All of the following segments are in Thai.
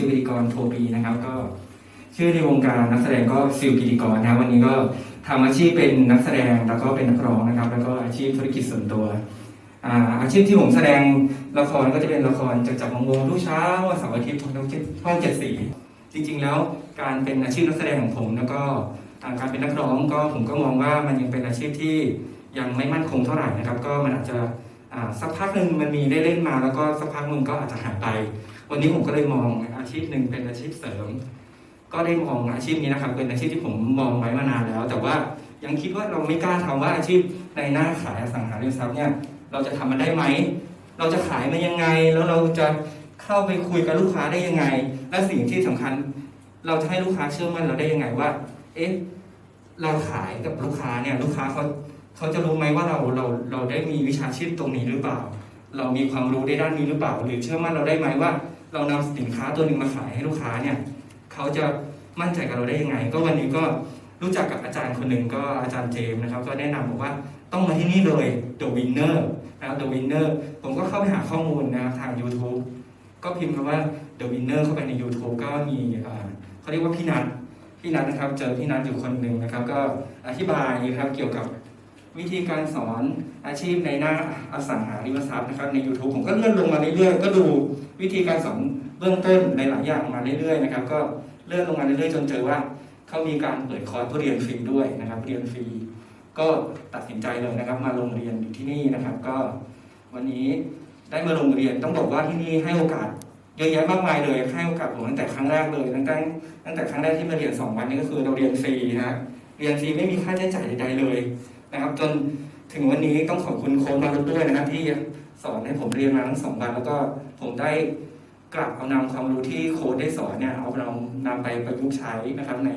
ซิลพิธีกรโทปีนะครับ ก็ชื่อในวงการนักแสดงก็ซิลพิธีกรนะครับวันนี้ก็ทำอาชีพเป็นนักแสดงแล้วก็เป็นนักร้องนะครับ แล้วก็อาชีพธุรกิจส่วนตัวอาอาชีพที่ผมแสดงละครก็จะเป็นละครจากจากวงวงทุกเช้าวันเสาร์อาทิตย์ทางช่องเจ็ดช่องเจ็ดสีจริง ๆ แล้วการเป็นอาชีพนักแสดงของผมแล้วก็าการเป็นนักร้องก็ผมก็มองว่ามันยังเป็นอาชีพที่ยังไม่มั่นคงเท่าไหร่นะครับ ก็มันอาจจะ สักพักหนึ่งมันมีได้เล่นมา แล้วก็สักพักหนึ่งก็อาจจะหายไป วันนี้ผมก็เลยมองอาชีพหนึ่งเป็นอาชีพเสริม ก็ได้มองอาชีพนี้นะครับ เป็นอาชีพที่ผมมองไว้มานานแล้ว แต่ว่ายังคิดว่าเราไม่กล้าทำว่าอาชีพในหน้าขายอสังหาริมทรัพย์เนี่ยเราจะทำมันได้ไหม เราจะขายมันยังไง แล้วเราจะเข้าไปคุยกับลูกค้าได้ยังไง และสิ่งที่สำคัญ เราจะให้ลูกค้าเชื่อมั่นเราได้ยังไงว่า เอ๊ะเราขายกับลูกค้าเนี่ยลูกค้าเขา เขาจะรู้ไหมว่าเราเราเราได้มีวิชาชีพตรงนี้หรือเปล่า เรามีความรู้ในด้านนี้หรือเปล่า หรือเชื่อมั่นเราได้ไหมว่า เรานำสินค้าตัวหนึ่งมาขายให้ลูกค้าเนี่ยเขาจะมั่นใจกับเราได้ยังไง ก็วันนี้ก็รู้จักกับอาจารย์คนหนึ่งก็อาจารย์เจมส์นะครับ ก็แนะนำบอกว่าต้องมาที่นี่เลย The Winner นะครับ The Winner ผมก็เข้าไปหาข้อมูลนะครับทาง YouTube ก็พิมพ์คำว่า The Winner เข้าไปใน YouTube ก็มีเขาเรียกว่าพี่นัทพี่นัทนะครับ เจอพี่นัทอยู่คนหนึ่งนะครับ ก็อธิบายนะครับเกี่ยวกับ วิธีการสอนอาชีพในหน้าอสังหาริมทรัพย์นะครับใน YouTube ผมก็เลื่อนลงมาเรื่อยๆ ก็ดูวิธีการสอนเบื้องต้นในหลายอย่างมาเรื่อยๆนะครับก็เลื่อนลงมาเรื่อยๆ จนเจอว่าเขามีการเปิดคอร์สเพื่อเรียนฟรีด้วยนะครับ เรียนฟรี ก็ตัดสินใจเลยนะครับ มาลงเรียนอยู่ที่นี่นะครับ ก็วันนี้ได้มาลงเรียนต้องบอกว่าที่นี่ให้โอกาสเยอะแยะมากมายเลยให้โอกาสผมตั้งแต่ครั้งแรกเลยตั้งแต่ตั้งแต่ครั้งแรกที่มาเรียนสองวันนี้ก็คือเราเรียนฟรีนะเรียนฟรีไม่มีค่าใช้จ่ายใดๆเลย นะครับจนถึงวันนี้ต้องขอบคุณโค้ชมารุด้วยนะครับที่สอนให้ผมเรียนมาทั้งสองวันแล้วก็ผมได้กลับเอานำความรู้ที่โค้ชได้สอนเนี่ยเอาเรานำไปประยุกต์ใช้นะครับใน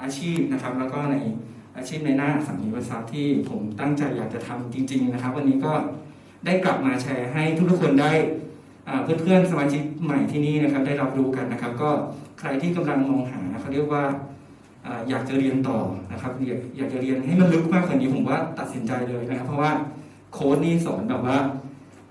อาชีพนะครับ แล้วก็ในอาชีพในหน้าสังหาริมทรัพย์ที่ผมตั้งใจอยากจะทำจริง ๆ นะครับ วันนี้ก็ได้กลับมาแชร์ให้ทุกๆคนได้เพื่อนๆสมาชิกใหม่ที่นี่นะครับ ได้รับรู้กันนะครับ ก็ใครที่กำลังมองหาเขาเรียกว่า อยากจะเรียนต่อนะครับอยากอยากจะเรียนให้มันลึกมากกว่านี้ผมว่าตัดสินใจเลยนะครับ เพราะว่าโค้ดนี่สอนแบบว่า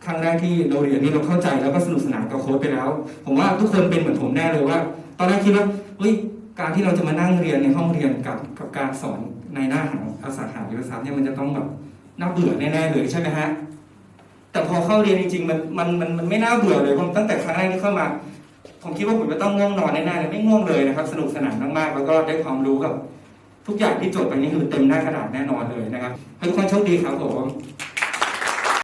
ครั้งแรกที่เราเรียนนี่เราเข้าใจแล้วก็สนุกสนานกับโค้ดไปแล้ว ผมว่าทุกคนเป็นเหมือนผมแน่เลยว่า ตอนแรกคิดว่าเฮ้ยการที่เราจะมานั่งเรียนในห้องเรียนกับกับการสอนในหน้าหาอสังหาริมทรัพย์เนี่ยมันจะต้องแบบน่าเบื่อแน่ๆเลยใช่ไหมฮะแต่พอเข้าเรียนจริงๆมันมันมันมันไม่น่าเบื่อเลยผมตั้งแต่ครั้งแรกที่เข้ามา ผมคิดว่าผมจะต้องง่วงนอนแน่ๆเลยไม่ง่วงเลยนะครับ สนุกสนานมากๆแล้วก็ได้ความรู้กับ ทุกอย่างที่จดไปนี่คือเต็มหน้ากระดาษแน่นอนเลยนะครับให้ทุกคนโชคดีครับผม